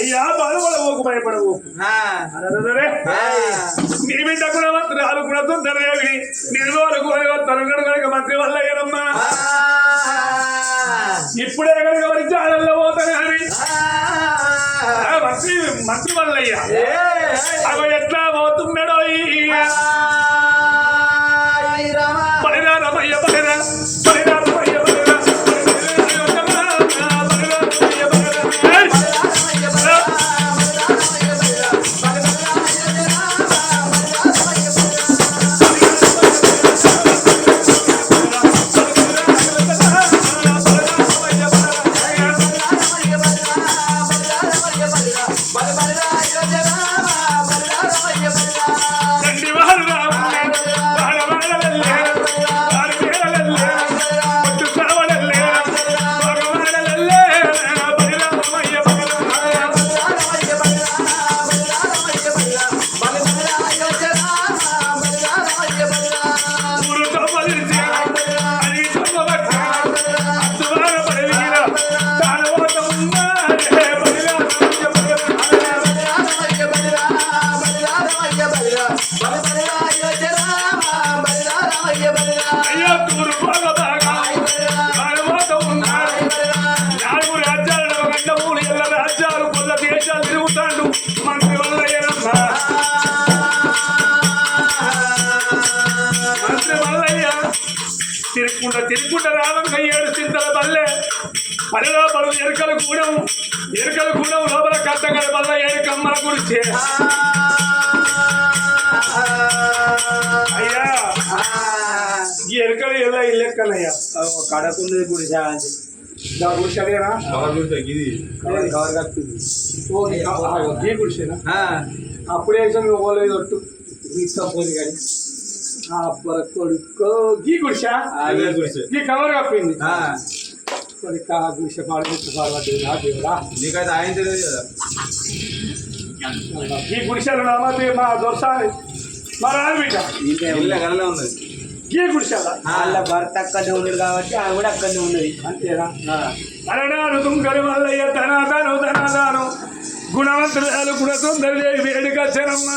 అయ్యా బాధపడబోకు భయపడబోకు. నీ బిడ్డ కూడా మంత్రాలు కూడా కనుక మంత్రి వల్ల ఏనమ్మా ఇప్పుడే కనుక మరి జాడల్లో పోతాను కానీ మంత్రి మంత్రి వల్లయ్యా. అవి ఎట్లా అయ్యో తూరు పోగ బాగా, తాళవాత నాలుగు రాజ్యాలను గంట మూడు రాజ్యాలు కొల్ల దేశాలు తిరుగుతాడు మంత్రి వల్ల మంత్రి వల్లయ్య తిరుక్కుంట తిరుక్కుంట రావంగా ఏడు చింతల బల్లె పనిలో పలు ఎరుకల కూడా ఎరుకల కూడా లోపల కట్టగల వల్ల ఏడు కమ్మల గురించి ఎరుకలు ఎలా ఇల్లెక్కలయ్యా కడకుంది గుడిసా దా గుడిసెలేనా కవర్ కవర్ కట్టుకుంది ఓ ఈ గుడిసేనా అప్పుడే వేసాను ఓలేదు ఒట్టు తీసుకపోదు కానీ ఆ పొర కొడుకో గీ గుడిసా అదే గుడిసె. ఈ కవర్ కప్పింది కొడుక గుడిసె పాడు పాడబడ్డది నా దేవుడా నీకైతే ఆయన తెలియదు కదా ఈ గుడిసెలు నామది మా దొరసాని మా రాని బిడ్డ ఇల్లు కలలే ఉన్నది ఈ గుడిసెల వాళ్ళ భర్త అక్కడనే ఉన్నాడు కాబట్టి ఆమె కూడా అక్కడనే ఉన్నది. అంతేనా? అరణాలు తుంగరి మల్లయ్య ధనాదాను ధనాదాను. గుణవంతురాలు గుణ సుందరి వేడుక జనమ్మ.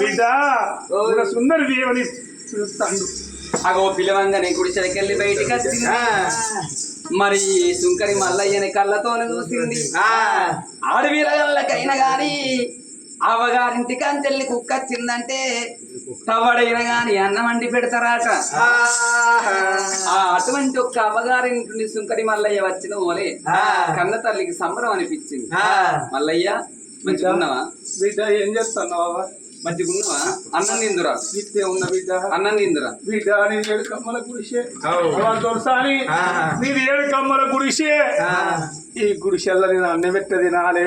బిడ్డ సుందరి దేవుని చూస్తాడు. అగో పిలవంగానే గుడిసెలకెళ్ళి బయటికి వచ్చింది. మరి సుంకరి మల్లయ్యని కళ్ళతోనే చూసింది. ఆడవీరగల్లకైనా గాని అవ్వగారింటికి అంచెల్లి కుక్క వచ్చిందంటే తవ్వడైన గాని అన్నం వండి పెడతారాట. ఆ అటువంటి ఒక్క అవ్వగారింటి నుండి సుంకరి మల్లయ్య వచ్చిన ఓలే కన్న తల్లికి సంబరం అనిపించింది. మల్లయ్య మంచిగా ఉన్నావా బిడ్డ ఏం చేస్తాను బాబా? మంచిగా ఉన్నావా అన్నం నిందురా ఇట్టే ఉన్న బిడ్డ. అన్నం నిందురా బిడ్డ నీది ఏడు కమ్మల గుడిసే. అవు. దొరసాని నీది ఏడు కమ్మల గుడిసే. ఈ గుడిసెల్ల నేను అన్నం పెట్ట తినాలే.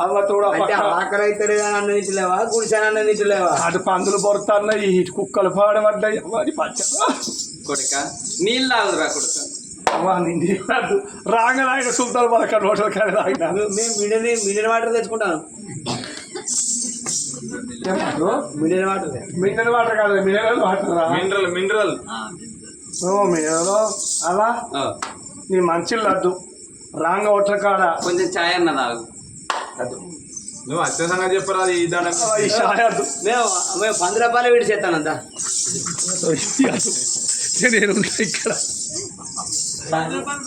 అవ్వ తోడ అయితే అన్న తింటలేవా గుడిసాన అన్న తింటలేవా అటు పందులు పొరుతున్నాయి ఈ కుక్కలు పాడబడ్డాయి. వాడి పచ్చ. కొడుక నీళ్ళు తాగుదురా కొడుక రాంగనాయన సుల్తాన్ వాళ్ళ నోటలు కానీ రాగిన మేము మినరల్ మినరల్ వాటర్ తెచ్చుకుంటాం మినరల్ వాటర్ మినరల్ వాటర్ కాదు మినరల్ వాటర్ రా. Mineral mineral. ఓ మినరల్. అలా? ఆ, నీ మంచి లడ్డు. రాంగ ఒట్ల కాడ? కొంచెం ఛాయ్ అన్న తాగు. నువ్వు అత్యవసరంగా చెప్పరా ఈ షాయద్దు మేము మేము పంది రూపాయలు విడిచేస్తానంతా నేను ఇక్కడ.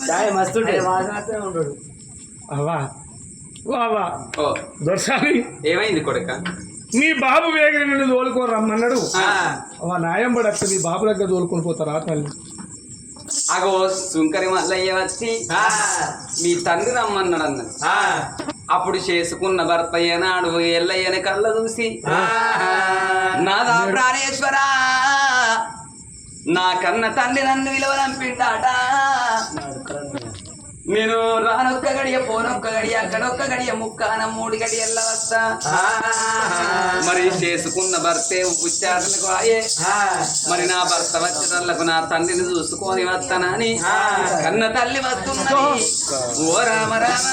చాయ్ మస్తు ఉంటాడు అవా వావా ఓ. దొరసాని. ఏమైంది కొడుక? నీ బాబు వేగ నిన్ను తోలుకొని రమ్మన్నాడు. ఆ, అవా నాయం పడక్క నీ బాబు దగ్గర తోలుకొని పోతారా తల్లి? అగో సుంకరి మల్లయ్య వచ్చి మీ తండ్రి రమ్మన్నాడు అన్నది అప్పుడు చేసుకున్న భర్త ఏనాడు ఎల్లయ్యని కళ్ళ చూసి నాదా ప్రాణేశ్వర నా కన్న తండ్రి నన్ను విలువనంపిండాట నేను రానొక్క గడియ పోనొక్క గడియ అక్కడొక్క గడియ ముక్కాన మూడు గడియల్ల వస్తా. మరి చేసుకున్న భర్తే ఉచ్చారణకు ఆయే. మరి నా భర్త వచ్చేటల్లకు నా తండ్రిని చూసుకొని వస్తానని కన్న తల్లి వస్తున్నది. ఓ రామ రామ.